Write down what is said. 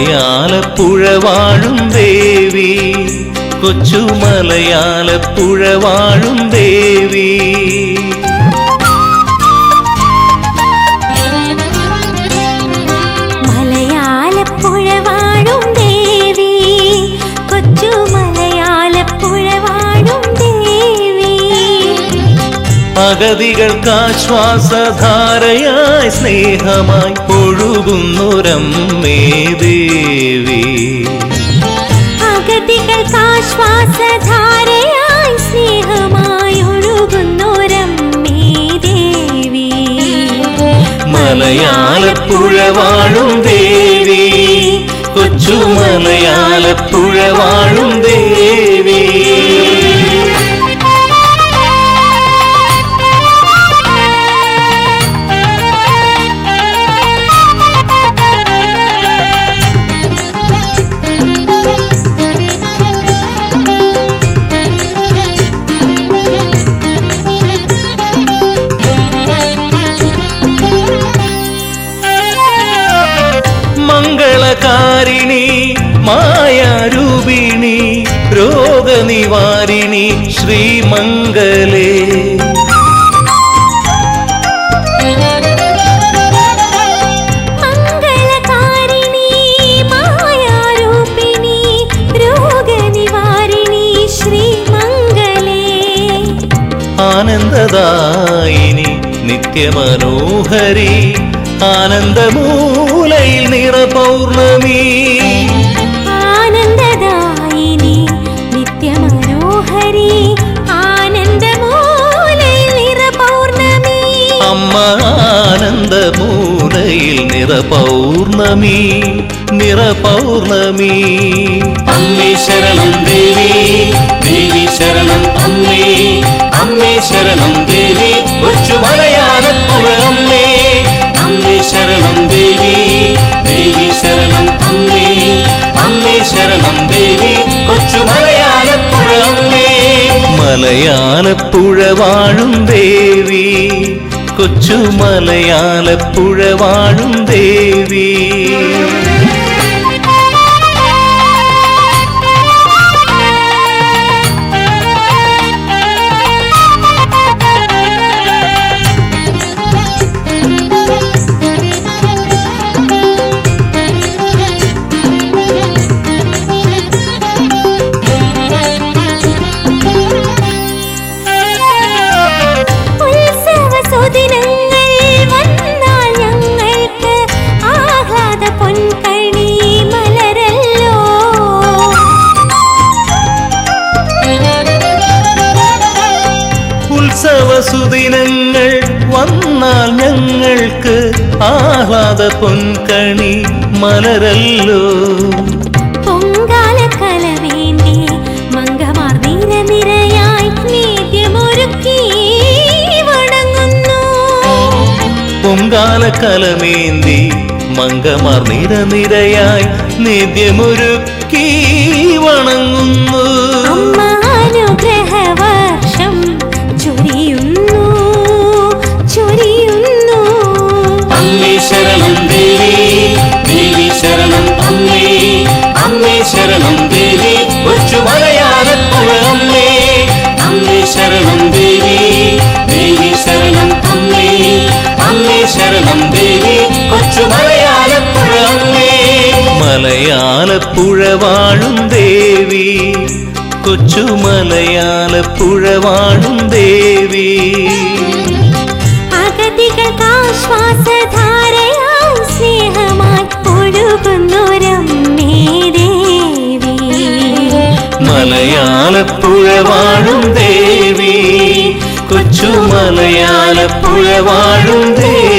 മലയാളപ്പുഴ വാഴും ദേവി. കൊച്ചു മലയാളപ്പുഴ വാഴും ദേവി. അഗതികൾക്കാശ്വാസധാരയായി സ്നേഹമായി ഒഴുകുന്നൊരമ്മേ ദേവി. അഗതികൾക്കാശ്വാസധാരയായി രോഗനിവാരിണി ശ്രീമംഗലേ. ആനന്ദദായിനി നിത്യമനോഹരി ആനന്ദമൂലയിൽ നിറ ആനന്ദമൂലയിൽ നിറപൗർണമി നിറപൗർണമി. നിറ പൗർണമി അമ്മേ ശരണം ദേവി ദേവി ശരണം അമ്മേ. അമ്മേ ശരണം ദേവി കൊച്ചു മലയാളപ്പുഴ അമ്മേ. അമ്മേ ശരണം ദേവി ദേവി ശരണം അമ്മേ. അമ്മേ ശരണം ദേവി കൊച്ചു മലയാളപ്പുഴ അമ്മേ. മലയാളപ്പുഴ വാഴും ദേവി. കൊച്ചു മലയാളപ്പുഴ വാഴും ദേവി. ഉത്സവ സുദിനങ്ങൾ വന്നാൽ ഞങ്ങൾക്ക് ആഹ്ലാദ പൊൻകണി മലരല്ലോ. വണങ്ങുന്നു. പൊങ്കാലക്കലമേന്തി മങ്കമാർ നിരനിരയായി നിത്യമൊരുക്കി വണങ്ങുന്നു. മലയാളപ്പുഴ വാഴും ദേവി. കൊച്ചു മലയാളപ്പുഴ വാഴും ദേവി. അഗതികൾക്ക് ആശ്വാസധാരയായി സ്നേഹമായി ഒഴുകുന്നൊരമ്മേ ദേവി. മലയാളപ്പുഴ വാഴും ദേവി. കൊച്ചു മലയാളപ്പുഴ വാഴും ദേവി.